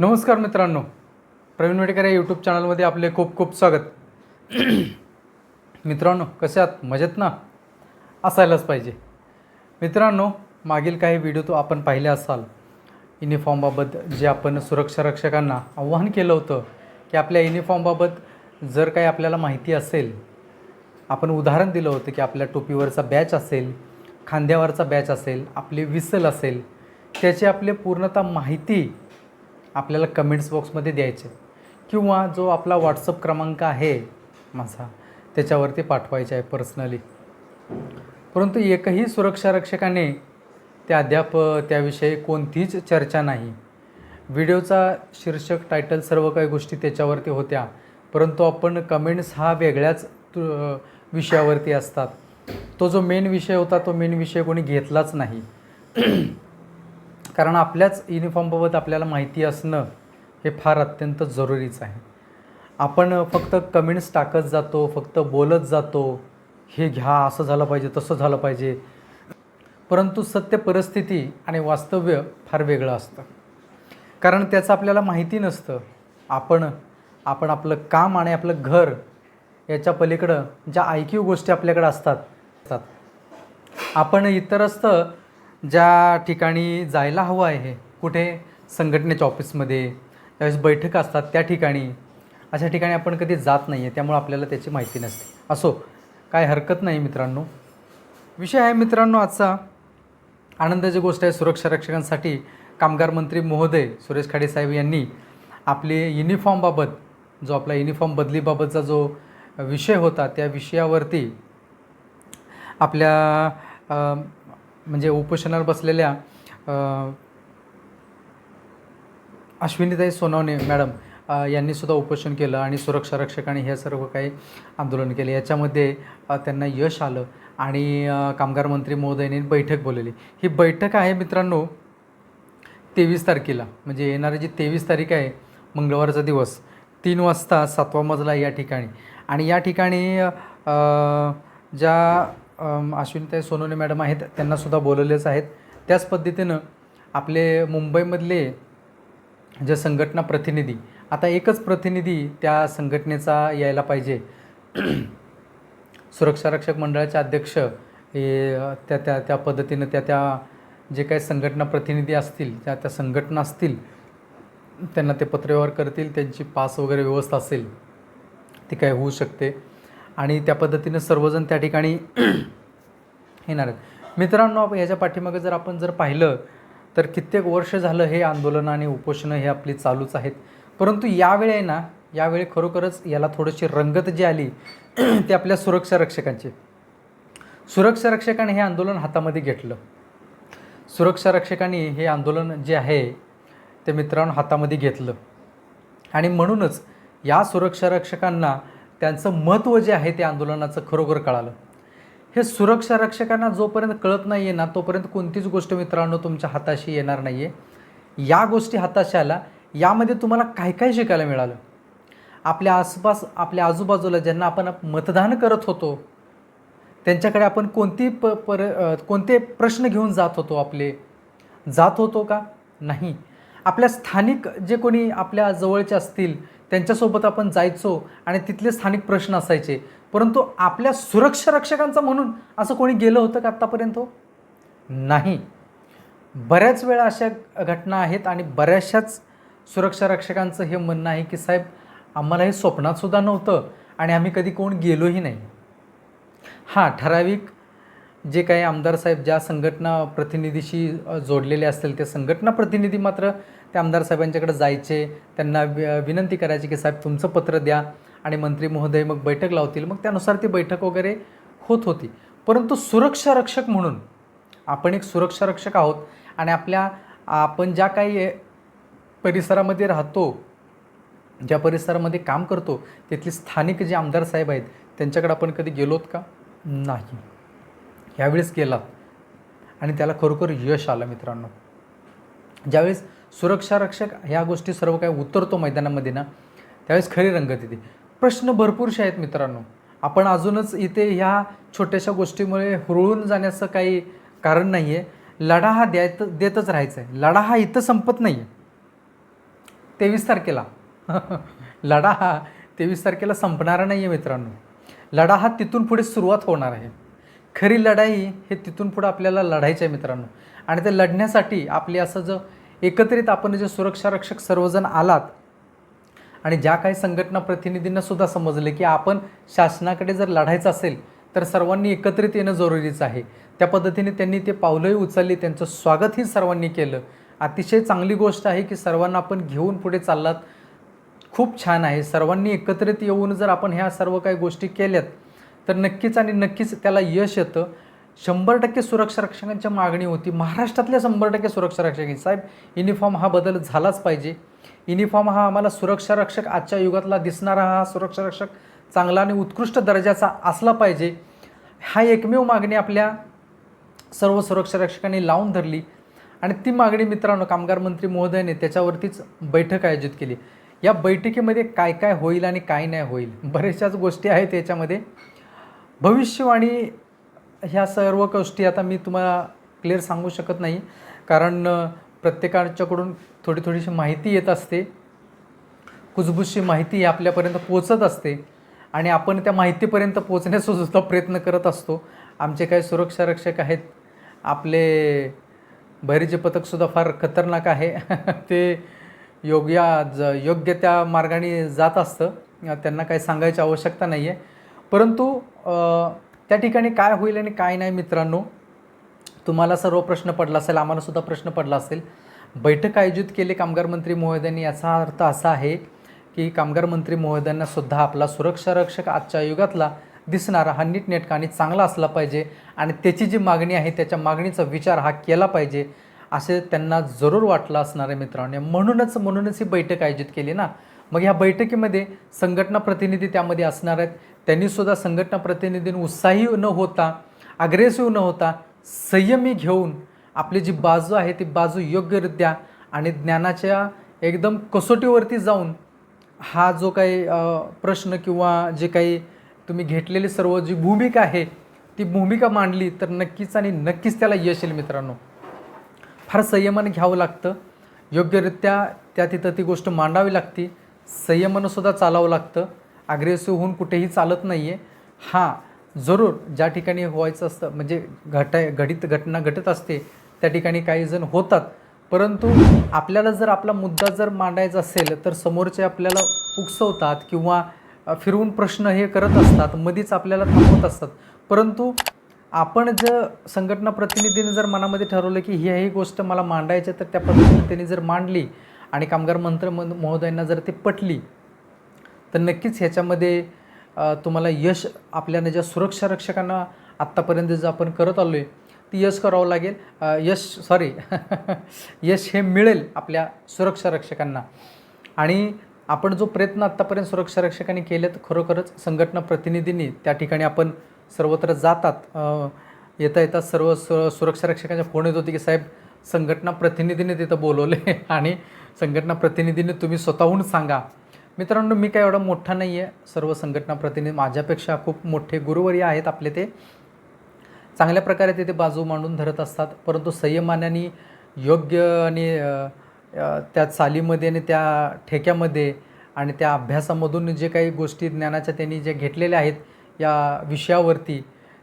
नमस्कार मित्रांनो. प्रवीण वेडेकर या यूट्यूब चॅनलमध्ये आपले खूप खूप स्वागत. मित्रांनो कसे आहात? मजेत ना? असायलाच पाहिजे. मित्रांनो मागील काही व्हिडिओ तो आपण पाहिले असाल. युनिफॉर्मबाबत जे आपण सुरक्षा रक्षकांना आव्हान केलं होतं की आपल्या युनिफॉर्मबाबत जर काही आपल्याला माहिती असेल आपण उदाहरण दिलं होतं की आपल्या टोपीवरचा बॅच असेल खांद्यावरचा बॅच असेल आपली विसल असेल त्याची आपली पूर्णतः माहिती आपल्याला कमेंट्स बॉक्समध्ये द्यायचे. किंवा जो आपला व्हॉट्सअप क्रमांक आहे माझा त्याच्यावरती पाठवायचे आहे पर्सनली परंतु एकही सुरक्षा रक्षकाने त्या अद्याप त्याविषयी कोणतीच चर्चा नाही. व्हिडिओचा शीर्षक टायटल सर्व काही गोष्टी त्याच्यावरती होत्या. परंतु आपण कमेंट्स हा वेगळ्याच तु- विषयावरती असतात. तो जो मेन विषय होता तो मेन विषय कोणी घेतलाच नाही. कारण आपल्याच युनिफॉर्मबाबत आपल्याला माहिती असणं हे फार अत्यंत जरुरीचं आहे. आपण फक्त कमेंट्स टाकत जातो फक्त बोलत जातो हे घ्या असं झालं पाहिजे तसं झालं पाहिजे. परंतु सत्य परिस्थिती आणि वास्तव्य फार वेगळं असतं. कारण त्याचं आपल्याला माहिती नसतं. आपण आपण आपलं काम आणि आपलं घर याच्या पलीकडं ज्या ऐकीव गोष्टी आपल्याकडे असतात असतात आपण इतरस्त ज्या ठिकाणी जायला हवं आहे कुठे संघटनेच्या ऑफिसमध्ये त्यावेळेस बैठक असतात त्या ठिकाणी अशा ठिकाणी आपण कधी जात नाही आहे त्यामुळे आपल्याला त्याची माहिती नसते. असो काय हरकत नाही मित्रांनो. विषय आहे मित्रांनो आजचा. आनंदाची गोष्ट आहे सुरक्षा रक्षकांसाठी. कामगार मंत्री महोदय सुरेश खाडे साहेब यांनी आपले युनिफॉर्मबाबत जो आपला युनिफॉर्म बदलीबाबतचा जो विषय होता त्या विषयावरती आपल्या म्हणजे उपोषणावर बसलेल्या अश्विनीताई सोनवणे मॅडम यांनी सुद्धा उपोषण केलं आणि सुरक्षा रक्षकांनी हे सर्व काही आंदोलन केले. याच्यामध्ये त्यांना यश आलं आणि कामगार मंत्री महोदयांनी बैठक बोलवली. ही बैठक आहे मित्रांनो तेवीस तारखेला. म्हणजे येणारी जी तेवीस तारीख आहे मंगळवारचा दिवस तीन वाजता सातवा मजला या ठिकाणी. आणि या ठिकाणी ज्या अश्विनताई सोनवणे मॅडम आहेत त्यांनासुद्धा बोलवलेच आहेत. त्याच पद्धतीनं आपले मुंबईमधले जे संघटना प्रतिनिधी आता एकच प्रतिनिधी त्या संघटनेचा यायला पाहिजे. सुरक्षा रक्षक मंडळाचे अध्यक्ष हे त्या त्या त्या पद्धतीनं त्या त्या जे काही संघटना प्रतिनिधी असतील त्या त्या संघटना असतील त्यांना ते पत्रव्यवहार करतील त्यांची पास वगैरे व्यवस्था असेल ती काय होऊ शकते. आणि त्या पद्धतीनं सर्वजण त्या ठिकाणी येणार आहेत. मित्रांनो ह्याच्या पाठीमागे जर आपण जर पाहिलं तर कित्येक वर्ष झालं हे आंदोलन आणि उपोषणं हे आपली चालूच आहेत. परंतु यावेळी आहे ना यावेळी खरोखरच याला थोडीशी रंगत जी आली ती आपल्या सुरक्षा रक्षकांची. सुरक्षा रक्षकांनी हे आंदोलन हातामध्ये घेतलं. सुरक्षा रक्षकांनी हे आंदोलन जे आहे ते मित्रांनो हातामध्ये घेतलं. आणि म्हणूनच या सुरक्षा रक्षकांना त्यांचं महत्त्व जे आहे ते आंदोलनाचं खरोखर कळालं. हे सुरक्षा रक्षकांना जोपर्यंत कळत नाही आहे ना तोपर्यंत कोणतीच गोष्ट मित्रांनो तुमच्या हाताशी येणार नाही आहे या गोष्टी हाताशी आल्या यामध्ये तुम्हाला काय काय शिकायला मिळालं? आपल्या आसपास आपल्या आजूबाजूला ज्यांना आपण मतदान करत होतो त्यांच्याकडे आपण कोणती प पर कोणते प्रश्न घेऊन जात होतो आपले? जात होतो का? नाही. आपल्या स्थानिक जे कोणी आपल्या जवळचे असतील त्यांच्यासोबत आपण जायचो आणि तिथले स्थानिक प्रश्न असायचे. परंतु आपल्या सुरक्षा रक्षकांचा म्हणून असं कोणी गेलं होतं का आत्तापर्यंत? नाही. बऱ्याच वेळा अशा घटना आहेत आणि बऱ्याचशाच सुरक्षा रक्षकांचं हे म्हणणं आहे की साहेब आम्हाला हे स्वप्नातसुद्धा नव्हतं आणि आम्ही कधी कोण गेलोही नाही. हां ठराविक जे काही आमदार साहेब ज्या संघटना प्रतिनिधीशी जोडलेले असतील ते संघटना प्रतिनिधी मात्र त्या आमदार साहेबांच्याकडे जायचे. त्यांना वि- विनंती करायची की साहेब तुमचं पत्र द्या आणि मंत्री महोदय मग बैठक लावतील. मग त्यानुसार ती बैठक वगैरे होत होती. परंतु सुरक्षा रक्षक म्हणून आपण एक सुरक्षा रक्षक आहोत आणि आपल्या आपण ज्या काही परिसरामध्ये राहतो ज्या परिसरामध्ये काम करतो तिथले स्थानिक जे आमदार साहेब आहेत त्यांच्याकडे आपण कधी गेलोत का? नाही. ह्यावेळेस केला. आणि त्याला खरोखर यश आलं मित्रांनो. ज्यावेळेस सुरक्षा रक्षक ह्या गोष्टी सर्व काही उतरतो मैदानामध्ये ना त्यावेळेस खरी रंगत येते. प्रश्न भरपूरसे आहेत मित्रांनो. आपण अजूनच इथे ह्या छोट्याशा गोष्टीमुळे हुरळून जाण्याचं काही कारण नाही आहे लढा हा द्यायत देतच राहायचा आहे लढा हा इथं संपत नाही आहे तेवीस तारखेला. लढा हा तेवीस तारखेला संपणारा नाही आहे मित्रांनो. लढा हा तिथून पुढे सुरुवात होणार आहे. खरी लढाई हे तिथून पुढं आपल्याला लढायचं आहे मित्रांनो. आणि ते लढण्यासाठी आपले असं जो एकत्रित आपण जे सुरक्षा रक्षक सर्वजण आलात आणि ज्या काही संघटना प्रतिनिधींना सुद्धा समजले की आपण शासनाकडे जर लढायचं असेल तर सर्वांनी एकत्रित येणं जरुरीचं आहे. त्या पद्धतीने त्यांनी ते पावलंही उचलली त्यांचं स्वागतही सर्वांनी केलं. अतिशय चांगली गोष्ट आहे की सर्वांना आपण घेऊन पुढे चाललात. खूप छान आहे. सर्वांनी एकत्रित येऊन जर आपण ह्या सर्व काही गोष्टी केल्यात तर नक्कीच आणि नक्कीच त्याला यश येतं. शंभर टक्के सुरक्षा रक्षकांची मागणी होती. महाराष्ट्रातल्या शंभर टक्के सुरक्षा रक्षक साहेब युनिफॉर्म हा बदल झालाच पाहिजे. युनिफॉर्म हा आम्हाला सुरक्षा रक्षक आजच्या युगातला दिसणारा हा सुरक्षा रक्षक चांगला आणि उत्कृष्ट दर्जाचा असला पाहिजे. हा एकमेव मागणी आपल्या सर्व सुरक्षा रक्षकांनी लावून धरली आणि ती मागणी मित्रांनो कामगार मंत्री महोदयाने त्याच्यावरतीच बैठक आयोजित केली. या बैठकीमध्ये काय काय होईल आणि काय नाही होईल? बऱ्याचशाच गोष्टी आहेत याच्यामध्ये. भविष्यवाणी ह्या सर्व गोष्टी आता मी तुम्हाला क्लिअर सांगू शकत नाही. कारण प्रत्येकाच्याकडून थोडी थोडीशी माहिती येत असते. कुजबुजशी माहिती ही आपल्यापर्यंत पोचत असते. आणि आपण त्या माहितीपर्यंत पोचण्याचा सुद्धा प्रयत्न करत असतो. आमचे काही सुरक्षा रक्षक आहेत. आपले बहिरीचे पथकसुद्धा फार खतरनाक आहे. ते योग्य ज योग्य त्या मार्गाने जात असतं. त्यांना काही सांगायची आवश्यकता नाही आहे परंतु त्या ठिकाणी काय होईल आणि काय नाही मित्रांनो तुम्हाला सर्व प्रश्न पडला असेल आम्हालासुद्धा प्रश्न पडला असेल. बैठक आयोजित केली कामगार मंत्री महोदयांनी याचा अर्थ असा आहे की कामगार मंत्री महोदयांना सुद्धा आपला सुरक्षा रक्षक आजच्या युगातला दिसणारा हा नीटनेटका आणि चांगला असला पाहिजे आणि त्याची जी मागणी आहे त्याच्या मागणीचा विचार हा केला पाहिजे असे त्यांना जरूर वाटलं असणार आहे मित्रांनो. म्हणूनच म्हणूनच ही बैठक आयोजित केली ना. मग ह्या बैठकीमध्ये संघटना प्रतिनिधी त्यामध्ये असणार आहेत. त्यांनीसुद्धा संघटना प्रतिनिधींनी उत्साही न होता अग्रेसिव्ह न होता संयमी घेऊन आपली जी बाजू आहे ती बाजू योग्यरित्या आणि ज्ञानाच्या एकदम कसोटीवरती जाऊन हा जो काही प्रश्न किंवा जे काही तुम्ही घेतलेली सर्व जी भूमिका आहे ती भूमिका मांडली तर नक्कीच आणि नक्कीच त्याला यश येईल मित्रांनो. फार संयमाने घ्यावं लागतं. योग्यरित्या त्या तिथं ती गोष्ट मांडावी लागते. संयमानंसुद्धा चालावं लागतं. अग्रेसिव्ह होऊन कुठेही चालत नाही आहे हां जरूर ज्या ठिकाणी व्हायचं असतं म्हणजे घटाय घडित घटना घटत असते त्या ठिकाणी काही जण होतात. परंतु आपल्याला जर आपला मुद्दा जर मांडायचा असेल तर समोरचे आपल्याला उकसवतात किंवा फिरवून प्रश्न हे करत असतात मधीच आपल्याला थांबवत असतात. परंतु आपण जर संघटना प्रतिनिधीने जर मनामध्ये ठरवलं की ही ही गोष्ट मला मांडायची तर त्या पद्धतीने त्यांनी जर मांडली आणि कामगार मंत्र महोदयांना जर ती पटली तर नक्कीच ह्याच्यामध्ये तुम्हाला यश आपल्याला ज्या सुरक्षा रक्षकांना आत्तापर्यंत जे आपण करत आलो आहे ती यश करावं लागेल. यश सॉरी यश हे मिळेल आपल्या सुरक्षा रक्षकांना. आणि आपण जो प्रयत्न आत्तापर्यंत सुरक्षा रक्षकांनी केलेत खरोखरच संघटना प्रतिनिधींनी त्या ठिकाणी आपण सर्वत्र जातात. येता येता सर्व सु सुरक्षा रक्षकांच्या फोन येत होते की साहेब संघटना प्रतिनिधीने तिथं बोलवले आणि संघटना प्रतिनिधीने तुम्ही स्वतःहून सांगा. मित्रांनो मी काय एवढा मोठा नाही आहे सर्व संघटना प्रतिनिधी माझ्यापेक्षा खूप मोठे गुरुवर्य आहेत आपले ते. चांगल्या प्रकारे ते ते बाजू मांडून धरत असतात. परंतु संयमानाने योग्य आणि त्या चालीमध्ये आणि त्या ठेक्यामध्ये आणि त्या अभ्यासामधून जे काही गोष्टी ज्ञानाच्या त्यांनी जे घेतलेल्या आहेत या विषयावरती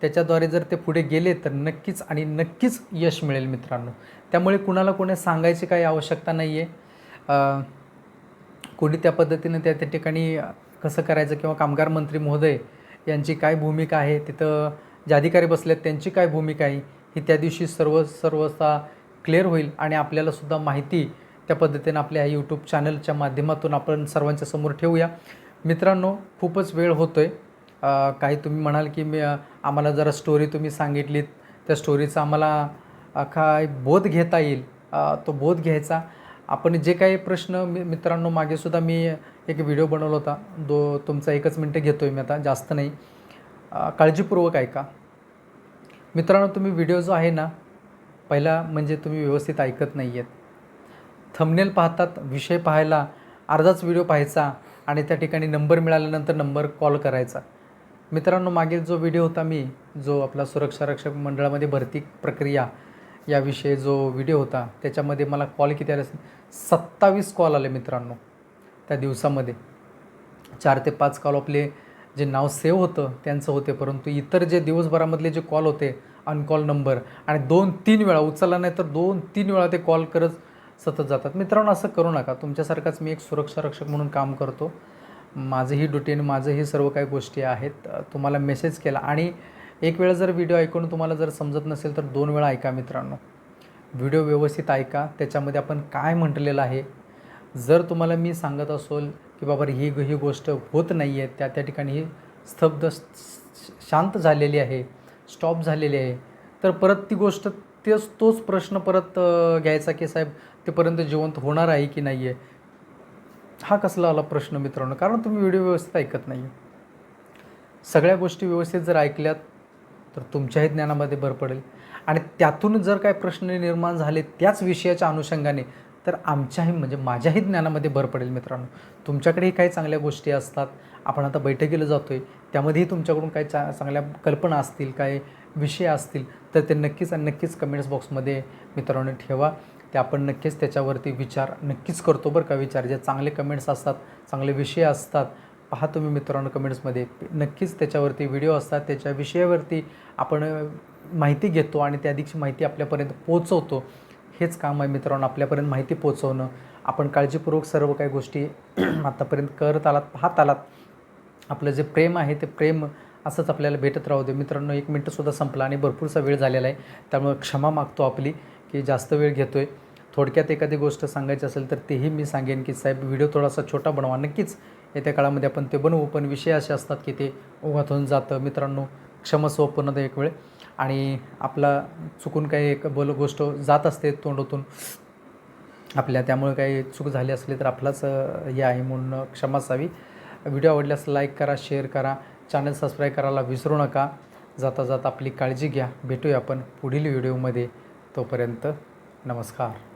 त्याच्याद्वारे जर ते पुढे गेले तर नक्कीच आणि नक्कीच यश मिळेल मित्रांनो. त्यामुळे कुणाला कोणी सांगायची काही आवश्यकता नाही आहे कोणी त्या पद्धतीनं त्या त्या ठिकाणी कसं करायचं किंवा कामगार मंत्री महोदय यांची काय भूमिका आहे? तिथं जे अधिकारी बसले आहेत त्यांची काय भूमिका आहे? ही त्या दिवशी सर्व सर्वसा क्लिअर होईल आणि आपल्यालासुद्धा माहिती त्या पद्धतीनं आपल्या ह्या यूट्यूब चॅनलच्या माध्यमातून आपण सर्वांच्या समोर ठेवूया. मित्रांनो खूपच वेळ होतो आहे काही तुम्ही म्हणाल की मी आम्हाला जरा स्टोरी तुम्ही सांगितलीत. त्या स्टोरीचा आम्हाला काय बोध घेता येईल? तो बोध घ्यायचा. आपण जे काही प्रश्न मी मित्रांनो मागेसुद्धा मी एक व्हिडिओ बनवला होता. दो तुमचा एकच मिनटं घेतो आहे मी आता जास्त नाही. काळजीपूर्वक ऐका. मित्रांनो तुम्ही व्हिडिओ जो आहे ना पहिला म्हणजे तुम्ही व्यवस्थित ऐकत नाही आहेत थंबनेल पाहतात विषय पाहायला अर्धाच व्हिडिओ पाहायचा आणि त्या ठिकाणी नंबर मिळाल्यानंतर नंबर कॉल करायचा. मित्रांनो मागील जो व्हिडिओ होता मी जो आपला सुरक्षा रक्षक मंडळामध्ये भरती प्रक्रिया याविषयी जो व्हिडिओ होता त्याच्यामध्ये मला कॉल किती आले सत्तावीस कॉल आले मित्रांनो त्या दिवसामध्ये. चार ते पाच कॉल आपले जे नाव सेव्ह होतं त्यांचं होते. परंतु इतर जे दिवसभरामधले जे कॉल होते अनकॉल नंबर आणि दोन तीन वेळा उचलला नाही तर दोन तीन वेळा ते कॉल करत सतत जातात. मित्रांनो असं करू नका. तुमच्यासारखाच मी एक सुरक्षा रक्षक म्हणून काम करतो. माझंही ड्युटीन माझंही सर्व काही गोष्टी आहेत. तुम्हाला मेसेज केला आणि एक वेळा जर व्हिडिओ ऐकून तुम्हाला जर समजत नसेल तर दोन वेळा ऐका मित्रांनो. व्हिडिओ व्यवस्थित ऐका त्याच्यामध्ये आपण काय म्हटलेलं आहे? जर तुम्हाला मी सांगत असेल की बाबा ही ही गोष्ट होत नाही आहे त्या त्या ठिकाणी ही स्तब्ध शांत झालेली आहे स्टॉप झालेली आहे तर परत ती गोष्ट तेच तोच प्रश्न परत घ्यायचा की साहेब तेपर्यंत जिवंत होणार आहे की नाही आहे हा कसला आला प्रश्न मित्रांनो कारण तुम्ही व्हिडिओ व्यवस्थित ऐकत नाही सगळ्या गोष्टी व्यवस्थित जर ऐकल्यात तर तुमच्याही ज्ञानामध्ये भर पडेल. आणि त्यातून जर काय प्रश्न निर्माण झाले त्याच विषयाच्या अनुषंगाने तर आमच्याही म्हणजे माझ्याही ज्ञानामध्ये भर पडेल मित्रांनो. तुमच्याकडेही काही चांगल्या गोष्टी असतात. आपण आता बैठकीला जातो आहे त्यामध्येही तुमच्याकडून काही चा चांगल्या कल्पना असतील काही विषय असतील तर ते नक्कीच आणि नक्कीच कमेंट्स बॉक्समध्ये मित्रांनो ठेवा. ते आपण नक्कीच त्याच्यावरती विचार नक्कीच करतो बरं का विचार. जे चांगले कमेंट्स असतात चांगले विषय असतात पहा तुम्ही मित्रांनो कमेंट्समध्ये. नक्कीच त्याच्यावरती व्हिडिओ असतात त्याच्या विषयावरती आपण माहिती घेतो आणि त्या अधिकची माहिती आपल्यापर्यंत पोचवतो हेच काम आहे मित्रांनो आपल्यापर्यंत माहिती पोचवणं आपण काळजीपूर्वक सर्व काही गोष्टी आत्तापर्यंत करत आलात पाहत आलात. आपलं जे प्रेम आहे ते प्रेम असंच आपल्याला भेटत राहू दे. मित्रांनो एक मिनटंसुद्धा संपला आणि भरपूरसा वेळ झालेला आहे. त्यामुळे क्षमा मागतो आपली की जास्त वेळ घेतो आहे थोडक्यात एखादी गोष्ट सांगायची असेल तर तेही मी सांगेन की साहेब व्हिडिओ थोडासा छोटा बनवा. नक्कीच येत्या काळामध्ये आपण ते बनवू. पण विषय असे असतात की ते ओघात जातं. मित्रांनो क्षमस्व पुन्हा एक वेळ. आणि आपला चुकून काही एक बोल गोष्ट जात असते तोंडातून. आपल्या त्यामुळे काही चूक झाली असली तर आपलाच हे आहे म्हणून क्षमा असावी. व्हिडिओ आवडल्यास लाईक करा शेअर करा. चॅनल सबस्क्राईब करायला विसरू नका. जाता जाता आपली काळजी घ्या. भेटूया आपण पुढील व्हिडिओमध्ये. तोपर्यंत नमस्कार.